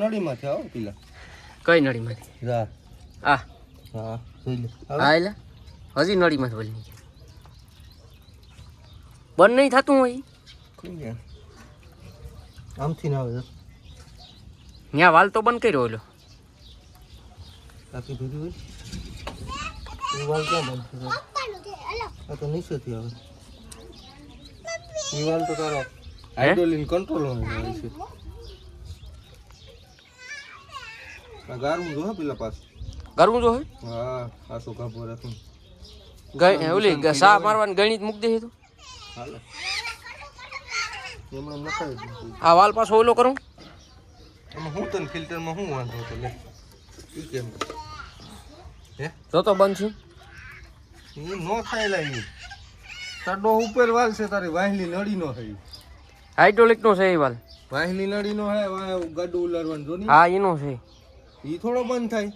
નળીમાંથી આવો પેલા. કઈ નળીમાંથી? રા આ. હા જોઈ લે. આ એલા હજી નળીમાંથી બોલી બંધ નહીં થતું હોય આમથી ના આવે ત્યાં વાલ તો બંધ કર્યો ઓલો. બાકી ભીડું હોય. વાલ ક્યાં બંધ થયો આ તો નીચેથી આવે. એ વાલ તો તારો હાઇડ્રોલિન કંટ્રોલ હોય છે આ ગારું જો હે પેલા પાસ કરવું જો હા? આ તો ગાભો રાખું. ગઈ ઓલી સા મારવાની ગણિત મૂક દે તો? હાલે. એમણે દીધું. આ વાલ પાછો ઓલો કરું? એમાં હું તને ફિલ્ટરમાં શું વાંધો તો લે. ઈ કેમ? હે? તો તો બંધ છું. ઈ નો થાય લાવી તડો ઉપર વાલ છે તારી વાહલી નડી નો થઈ હાઇડ્રોલિક નો છે એ વાલ. વાહલી નડી નો હે વાહ ગાડું ઉલારવાનું જો ની. હા એનો છે. ઈ થોડો બંધ થાય.